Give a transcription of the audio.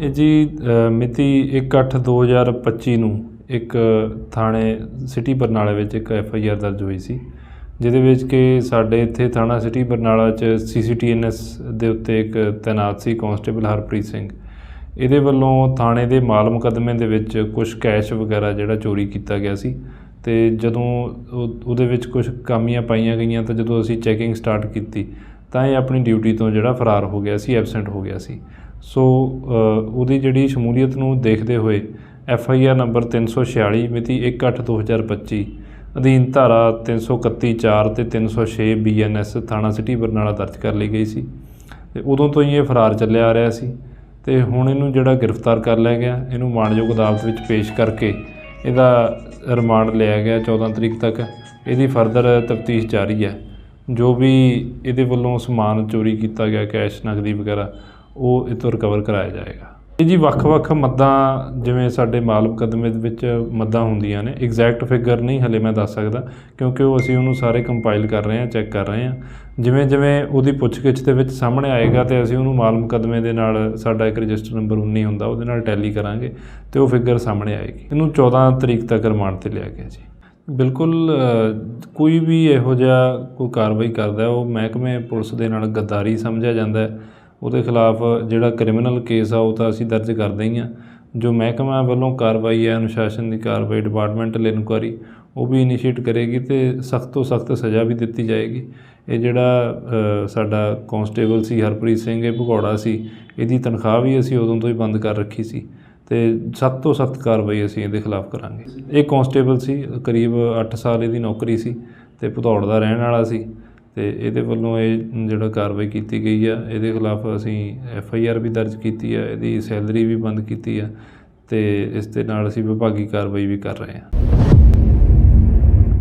ਇਹ ਜੀ ਅ, ਮਿਤੀ 1/8/2025 ਨੂੰ ਇੱਕ ਥਾਣੇ ਸਿਟੀ ਬਰਨਾਲਾ ਵਿੱਚ ਇੱਕ ਐਫ ਆਈ ਆਰ ਦਰਜ ਹੋਈ ਸੀ ਜਿਹਦੇ ਵਿੱਚ ਕਿ ਸਾਡੇ ਇੱਥੇ ਥਾਣਾ ਸਿਟੀ ਬਰਨਾਲਾ 'ਚ ਸੀਸੀਟੀਐਨਐਸ ਦੇ ਉੱਤੇ ਇੱਕ ਤੈਨਾਤ ਸੀ ਕਾਂਸਟੇਬਲ ਹਰਪ੍ਰੀਤ ਸਿੰਘ। ਇਹਦੇ ਵੱਲੋਂ ਥਾਣੇ ਦੇ ਮਾਲ ਮੁਕੱਦਮੇ ਦੇ ਵਿੱਚ ਕੁਝ ਕੈਸ਼ ਵਗੈਰਾ ਜਿਹੜਾ ਚੋਰੀ ਕੀਤਾ ਗਿਆ ਸੀ ਤੇ ਜਦੋਂ ਉਹਦੇ ਵਿੱਚ ਕੁਝ ਕਾਮੀਆਂ ਪਾਈਆਂ ਗਈਆਂ ਤਾਂ ਜਦੋਂ ਅਸੀਂ ਚੈਕਿੰਗ ਸਟਾਰਟ ਕੀਤੀ ਤਾਂ ਇਹ ਆਪਣੀ ਡਿਊਟੀ ਤੋਂ ਜਿਹੜਾ ਫਰਾਰ ਹੋ ਗਿਆ ਸੀ ਐਬਸੈਂਟ ਹੋ ਗਿਆ ਸੀ। ਸੋ ਉਹਦੀ ਜਿਹੜੀ ਸ਼ਮੂਲੀਅਤ ਨੂੰ ਦੇਖਦੇ ਹੋਏ ਐਫ ਆਈ ਆਰ ਨੰਬਰ 346 ਮਿਤੀ 1/8/2025 ਅਧੀਨ ਧਾਰਾ 331 4 ਤੇ 306 ਬੀ ਐਨ ਐਸ ਥਾਣਾ ਸਿਟੀ ਬਰਨਾਲਾ ਦਰਜ ਕਰ ਲਈ ਗਈ ਸੀ। ਤੇ ਉਦੋਂ ਤੋਂ ਹੀ ਇਹ ਫਰਾਰ ਚੱਲਿਆ ਆ ਰਿਹਾ ਸੀ। ਤੇ ਹੁਣ ਇਹਨੂੰ ਜਿਹੜਾ ਗ੍ਰਿਫਤਾਰ ਕਰ ਲਿਆ ਗਿਆ, ਇਹਨੂੰ ਮਾਣਯੋਗ ਅਦਾਲਤ ਵਿੱਚ ਪੇਸ਼ ਕਰਕੇ ਇਹਦਾ ਰਿਮਾਂਡ ਲਿਆ ਗਿਆ 14 ਤਰੀਕ ਤੱਕ। ਇਹਦੀ ਫਰਦਰ ਤਫਤੀਸ਼ ਜਾਰੀ ਹੈ। ਜੋ ਵੀ ਇਹਦੇ ਵੱਲੋਂ ਸਮਾਨ ਚੋਰੀ ਕੀਤਾ ਗਿਆ, ਕੈਸ਼ ਨਗਦੀ ਵਗੈਰਾ ਉਹ ਇਹ ਤੋਂ ਰਿਕਵਰ ਕਰਾਇਆ ਜਾਏਗਾ। ਇਹ ਜੀ ਵੱਖ-ਵੱਖ ਮੱਦਾਂ, ਜਿਵੇਂ ਸਾਡੇ ਮਾਲ ਮੁਕੱਦਮੇ ਦੇ ਵਿੱਚ ਮੱਦਾਂ ਹੁੰਦੀਆਂ ਨੇ। ਐਗਜ਼ੈਕਟ ਫਿਗਰ ਨਹੀਂ, ਹਲੇ ਮੈਂ ਦੱਸ ਸਕਦਾ, ਕਿਉਂਕਿ ਉਹ ਅਸੀਂ ਉਹਨੂੰ ਸਾਰੇ ਕੰਪਾਈਲ ਕਰ ਰਹੇ ਹਾਂ ਚੈੱਕ ਕਰ ਰਹੇ ਹਾਂ। ਜਿਵੇਂ ਜਿਵੇਂ ਉਹਦੀ ਪੁੱਛਗਿੱਛ ਦੇ ਵਿੱਚ ਸਾਹਮਣੇ ਆਏਗਾ ਤੇ ਅਸੀਂ ਉਹਨੂੰ ਮਾਲ ਮੁਕੱਦਮੇ ਦੇ ਨਾਲ ਸਾਡਾ ਇੱਕ ਰਜਿਸਟਰ ਨੰਬਰ 19 ਹੁੰਦਾ, ਉਹਦੇ ਨਾਲ ਟੈਲੀ ਕਰਾਂਗੇ ਤੇ ਉਹ ਫਿਗਰ ਸਾਹਮਣੇ ਆਏਗੀ। ਇਹਨੂੰ 14 ਤਰੀਕ ਤੱਕ ਰਿਮਾਂਡ ਤੇ ਲਿਆ ਗਿਆ ਜੀ। ਬਿਲਕੁਲ ਕੋਈ ਵੀ ਇਹੋ ਜਿਹਾ ਕੋਈ ਕਾਰਵਾਈ ਕਰਦਾ, ਉਹ ਮਹਿਕਮੇ ਪੁਲਿਸ ਦੇ ਨਾਲ ਗੱਦਾਰੀ ਸਮਝਿਆ ਜਾਂਦਾ ਹੈ। ਉਹਦੇ ਖਿਲਾਫ ਜਿਹੜਾ ਕ੍ਰਿਮੀਨਲ ਕੇਸ ਆ, ਉਹ ਤਾਂ ਅਸੀਂ ਦਰਜ ਕਰਦੇ ਹੀ ਹਾਂ ਜੋ ਮਹਿਕਮਾ ਵੱਲੋਂ ਕਾਰਵਾਈ ਹੈ, ਅਨੁਸ਼ਾਸਨ ਦੀ ਕਾਰਵਾਈ ਡਿਪਾਰਟਮੈਂਟਲ ਇਨਕੁਆਰੀ ਉਹ ਵੀ ਇਨੀਸ਼ੀਏਟ ਕਰੇਗੀ ਤੇ ਸਖਤ ਤੋਂ ਸਖਤ ਸਜ਼ਾ ਵੀ ਦਿੱਤੀ ਜਾਏਗੀ। ਇਹ ਜਿਹੜਾ ਸਾਡਾ ਕਾਂਸਟੇਬਲ ਸੀ, ਹਰਪ੍ਰੀਤ ਸਿੰਘ, ਇਹ ਭਗੌੜਾ ਸੀ, ਇਹਦੀ ਤਨਖਾਹ ਵੀ ਅਸੀਂ ਉਦੋਂ ਤੋਂ ਹੀ ਬੰਦ ਕਰ ਰੱਖੀ ਸੀ ਤੇ ਸਖਤ ਤੋਂ ਸਖਤ ਕਾਰਵਾਈ ਅਸੀਂ ਇਹਦੇ ਖਿਲਾਫ ਕਰਾਂਗੇ। ਇਹ ਕਾਂਸਟੇਬਲ ਸੀ, ਕਰੀਬ 8 ਸਾਲ ਇਹਦੀ ਨੌਕਰੀ ਸੀ ਤੇ ਭਦੌੜ ਦਾ ਰਹਿਣ ਵਾਲਾ ਸੀ। ਅਤੇ ਇਹਦੇ ਵੱਲੋਂ ਇਹ ਜਿਹੜਾ ਕਾਰਵਾਈ ਕੀਤੀ ਗਈ ਆ, ਇਹਦੇ ਖਿਲਾਫ ਅਸੀਂ ਐੱਫ ਆਈ ਆਰ ਵੀ ਦਰਜ ਕੀਤੀ ਆ, ਇਹਦੀ ਸੈਲਰੀ ਵੀ ਬੰਦ ਕੀਤੀ ਆ ਅਤੇ ਇਸ ਦੇ ਨਾਲ ਅਸੀਂ ਵਿਭਾਗੀ ਕਾਰਵਾਈ ਵੀ ਕਰ ਰਹੇ ਹਾਂ